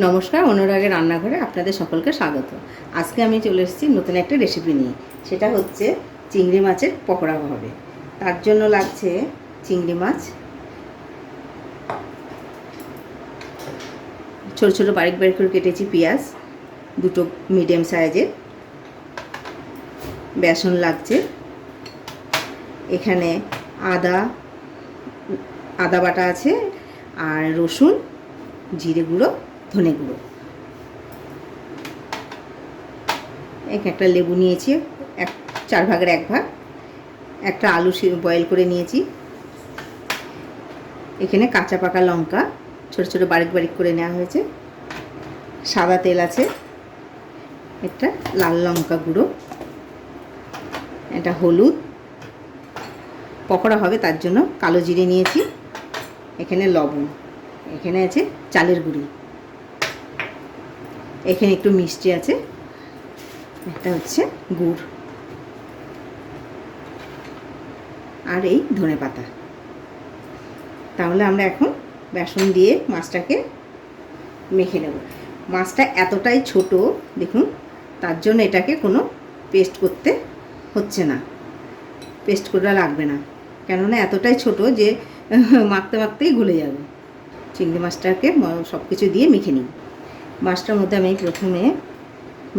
নমস্কার, অনুরাগের রান্নাঘরে আপনাদের সকলকে স্বাগত। আজকে আমি চলে এসেছি নতুন একটা রেসিপি নিয়ে। সেটা হচ্ছে চিংড়ি মাছের পকোড়া হবে। তার জন্য লাগছে চিংড়ি মাছ। ছোট ছোট বারিক বারিক করে কেটেছি পেঁয়াজ, দুটো মিডিয়াম সাইজের বেসন লাগছে। এখানে আদা আদা বাটা আছে আর রসুন, জিরে গুঁড়ো ধনে গুঁড়ো এক একটা লেবু নিয়েছি, এক, চার ভাগের এক ভাগ। একটা আলু বয়েল করে নিয়েছি। এখানে কাঁচা পাকা লঙ্কা, ছোট ছোট বারিক বারিক করে নেওয়া হয়েছে। সাদা তেল আছে। একটা লাল লঙ্কা গুঁড়ো। এটা হলুদ। পকোড়া হবে, তার জন্য কালো জিরে নিয়েছি। এখানে লবণ। এখানে আছে চালের গুঁড়ি। এখানে একটু মিষ্টি আছে। একটা হচ্ছে গুড়। আর এই ধনে পাতা। তাহলে আমরা এখন বেসন দিয়ে মাছটাকে মেখে নেব। মাছটা এতটাই ছোট, দেখুন, তার জন্য এটাকে কোনো পেস্ট করতে হচ্ছে না। পেস্ট করা লাগবে না। কেননা এতটাই ছোট যে মাখতে মাখতেই গলে যাবে। চিংড়ি মাছটাকে সব কিছু দিয়ে মেখে নিই মাছটার মধ্যে আমি প্রথমে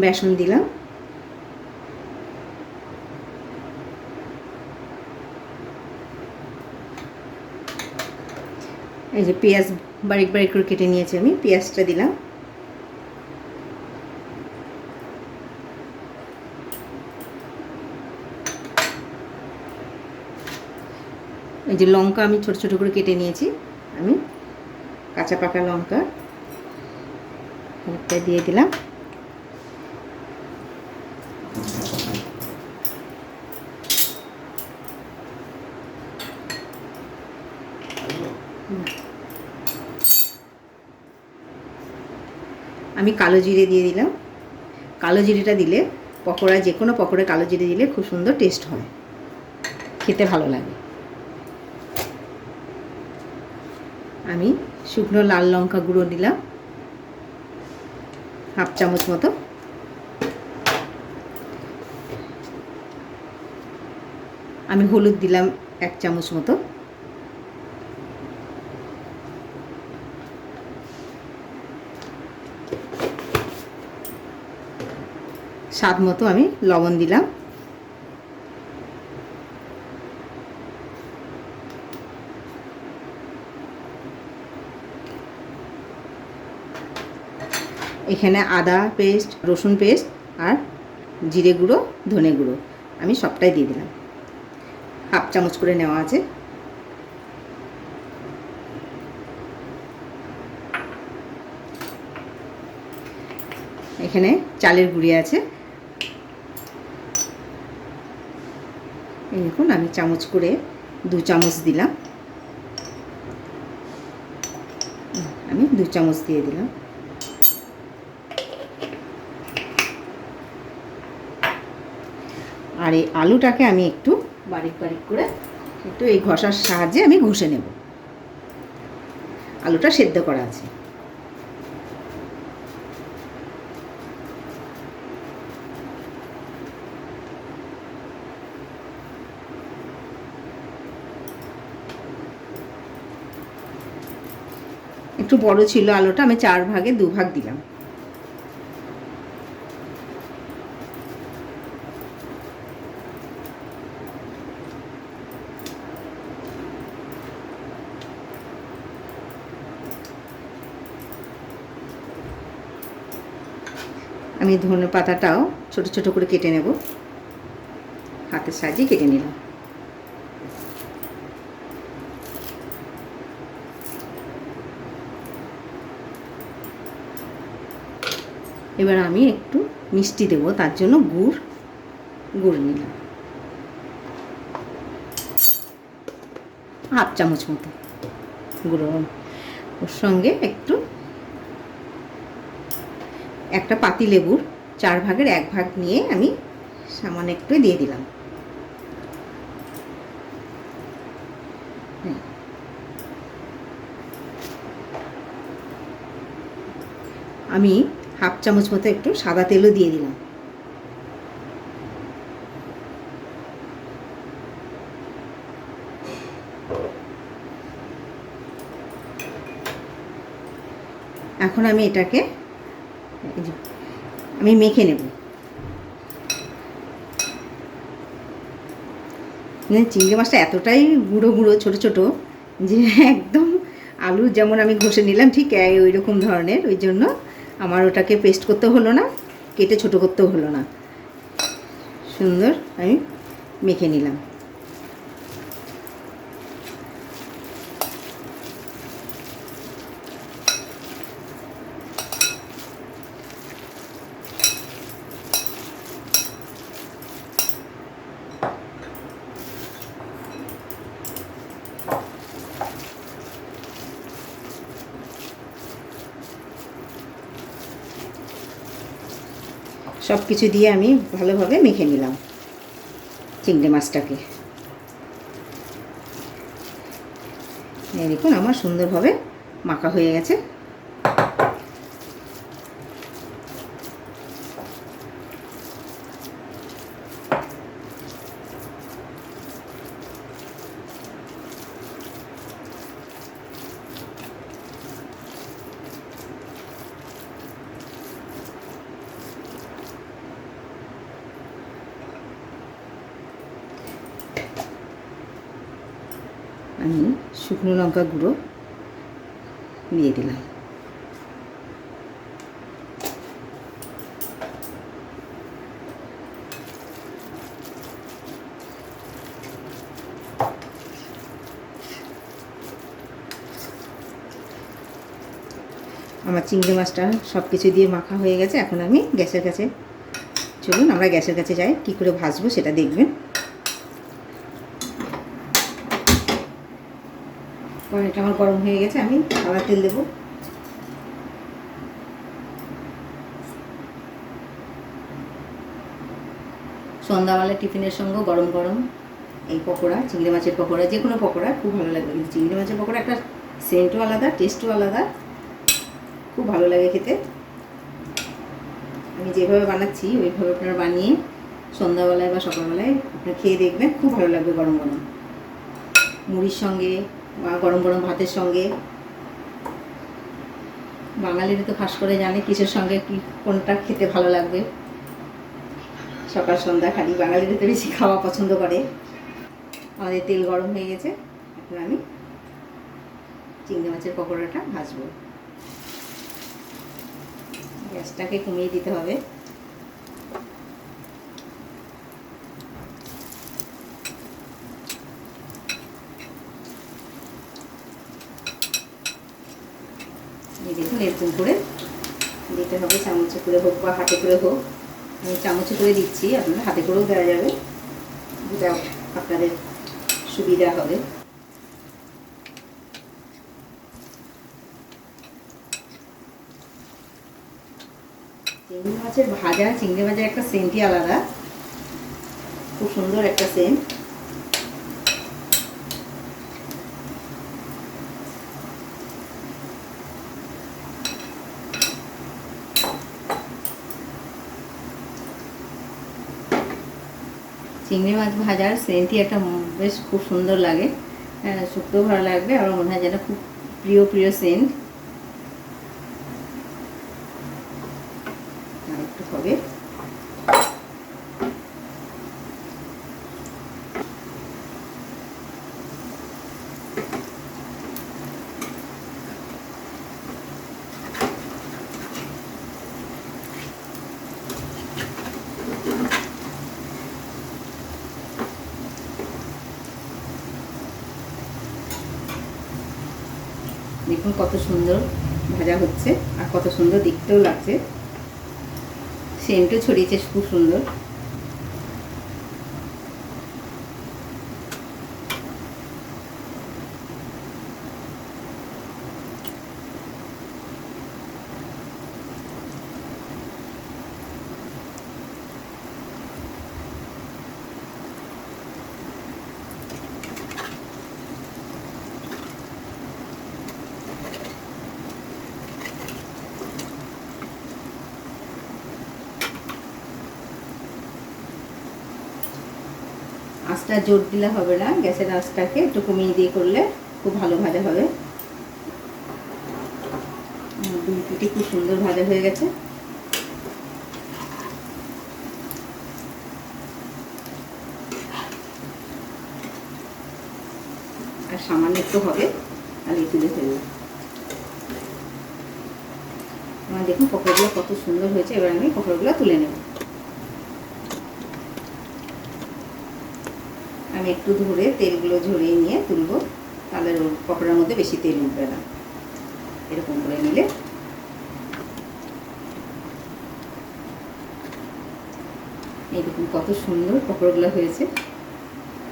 বেসন দিলাম। এই যে পেঁয়াজ বারিক বারিক করে কেটে নিয়েছি আমি, পেঁয়াজটা দিলাম। এই যে লঙ্কা আমি ছোট ছোট করে কেটে নিয়েছি আমি, কাঁচা পাকা লঙ্কা। একটা দিয়ে দিলাম। আমি কালো জিরে দিয়ে দিলাম। কালো জিরেটা দিলে পকোড়া, যে কোনো পকোড়া কালো জিরে দিলে খুব সুন্দর টেস্ট হয়। খেতে ভালো লাগে। আমি শুকনো লাল লঙ্কা গুঁড়ো দিলাম। হাফ চামচ মতো। আমি হলুদ দিলাম এক চামচ মতো। স্বাদ মতো আমি লবণ দিলাম। এখানে আদা পেস্ট, রসুন পেস্ট আর জিরে গুঁড়ো, ধনে গুঁড়ো। আমি সবটাই দিয়ে দিলাম। হাফ চামচ করে নেওয়া আছে। এখানে চালের গুঁড়ি আছে। দেখুন, আমি চামচ করে দু চামচ দিলাম। আমি দু চামচ দিয়ে দিলাম। আর এই আলুটাকে আমি একটু বারিক বারিক করে একটু এই ঘষার সাহায্যে আমি ঘষে নেব। আলুটা সেদ্ধ করা আছে। একটু বড় ছিল আলুটা, আমি চার ভাগে দু ভাগ দিলাম। আমি ধনে পাতাটাও ছোট ছোট করে কেটে নেব। হাতের সাহায্যে কেটে নিলাম। এবার আমি একটু মিষ্টি দেবো, তার জন্য গুড় গুড় নিলাম। হাফ চামচ মতো গুঁড়ো। ওর সঙ্গে একটু একটা পাতি লেবুর চার ভাগের এক ভাগ নিয়ে আমি সামান্য একটু দিয়ে দিলাম। আমি হাফ চামচ মতো একটু সাদা তেলও দিয়ে দিলাম। এখন আমি এটাকে আমি মেখে নেব। মানে চিংড়ি মাছটা এতটাই গুঁড়ো গুঁড়ো, ছোটো ছোটো, যে একদম আলু যেমন আমি ঘষে নিলাম, ঠিক ওই রকম ধরনের, ওই জন্য আমার ওটাকে পেস্ট করতে হলো না, কেটে ছোট করতেও হলো না। সুন্দর, আমি মেখে নিলাম। সব কিছু দিয়ে আমি ভালোভাবে মেখে নিলাম চিংড়ি মাছটাকে। দেখুন, আমার সুন্দরভাবে মাখা হয়ে গেছে। আমি শুকনো লঙ্কা গুঁড়ো দিয়ে দিলাম। আমার চিংড়ি মাছটা সব কিছু দিয়ে মাখা হয়ে গেছে, এখন আমি গ্যাসের কাছে চলুন আমরা গ্যাসের কাছে যাই, কী করে ভাজবো সেটা দেখবেন। কড়াইটা আমার গরম হয়ে গেছে, আমি সাদা তেল দেবো। সন্ধ্যাবেলা টিফিনের সঙ্গে গরম গরম এই পকোড়া, চিংড়ি মাছের পকোড়া, যে কোনো পকোড়া খুব ভালো কিন্তু চিংড়ি মাছের পকোড়া একটা সেন্টও আলাদা টেস্টও আলাদা। খুব ভালো লাগে খেতে। আমি যেভাবে বানাচ্ছি, ওইভাবে আপনারা বানিয়ে সন্ধ্যাবেলায় বা সকালবেলায় আপনারা খেয়ে দেখবেন, খুব ভালো লাগবে গরম গরম। মুড়ির সঙ্গে গরম গরম ভাতের সঙ্গে। বাঙালিরা তো খাস করে জানে কিসের সঙ্গে কি, কোনটা খেতে ভালো লাগবে। সকাল, সন্ধ্যা খালি বাঙালিরা তো বেশি খাওয়া পছন্দ করে। আমাদের তেল গরম হয়ে গেছে, এখন আমি চিংড়ি মাছের পকোড়াটা ভাজবো। গ্যাসটাকে কমিয়ে দিতে হবে এই দেখুন এরকম করে। দিতে হবে, চামচে করে হোক বা হাতে করে হোক। আমি চামচে করে দিচ্ছি, আপনারা হাতে করেও দেওয়া যাবে। যেটা আপনাদের সুবিধা হবে। চিংড়ি মাছের ভাজা, চিংড়ি মাছের একটা সেন্টই আলাদা। খুব সুন্দর একটা সেন্ট চিংড়ি মাছ ভাজার সেন্টই একটা বেশ খুব সুন্দর লাগে। শুক্তো ভালো লাগবে আমার মনে হয় যেন খুব প্রিয় প্রিয় সেন্ট। একটু হবে। দেখুন কত সুন্দর ভাজা হচ্ছে আর কত সুন্দর দেখতেও লাগছে। সেন্টও ছড়িয়েছে খুব সুন্দর। আঁচটা জোর দিলে হবে না, গ্যাসের আঁচটাকে একটু কমিয়ে দিয়ে করলে খুব ভালো ভাজা হবে। দুই খুব সুন্দর ভাজা হয়ে গেছে। আর সামান্য একটু হবে আর তুলে ফেলব আমার দেখুন পকোড়াগুলো কত সুন্দর হয়েছে, এবার আমি পকোড়াগুলো তুলে নেব। আমি একটু ধরে তেলগুলো ঝরিয়ে নিয়ে তুলবো। তাহলে পকোড়ার মধ্যে বেশি তেল উঠবে না। এরকম করে নিলে। এই দেখুন কত সুন্দর পকোড়াগুলো হয়েছে।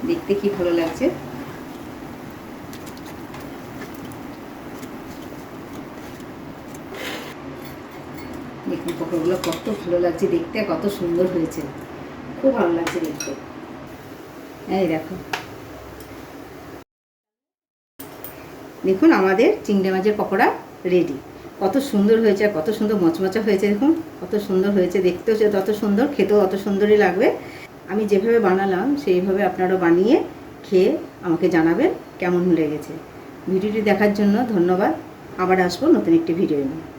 দেখতে কি ভালো লাগছে। দেখুন পকোড়াগুলো কত ভালো লাগছে দেখতে, কত সুন্দর হয়েছে। খুব ভালো লাগছে দেখতে। এই দেখো। দেখুন, আমাদের চিংড়ি মাছের পকোড়া রেডি কত সুন্দর হয়েছে, কত সুন্দর মচমচা হয়েছে, দেখুন। কত সুন্দর হয়েছে, দেখতেও সে তত সুন্দর, খেতেও অত সুন্দরই লাগবে। আমি যেভাবে বানালাম, সেইভাবে আপনারা বানিয়ে খেয়ে আমাকে জানাবেন কেমন লেগেছে। ভিডিওটি দেখার জন্য ধন্যবাদ। আবার আসব নতুন একটি ভিডিও নিয়ে।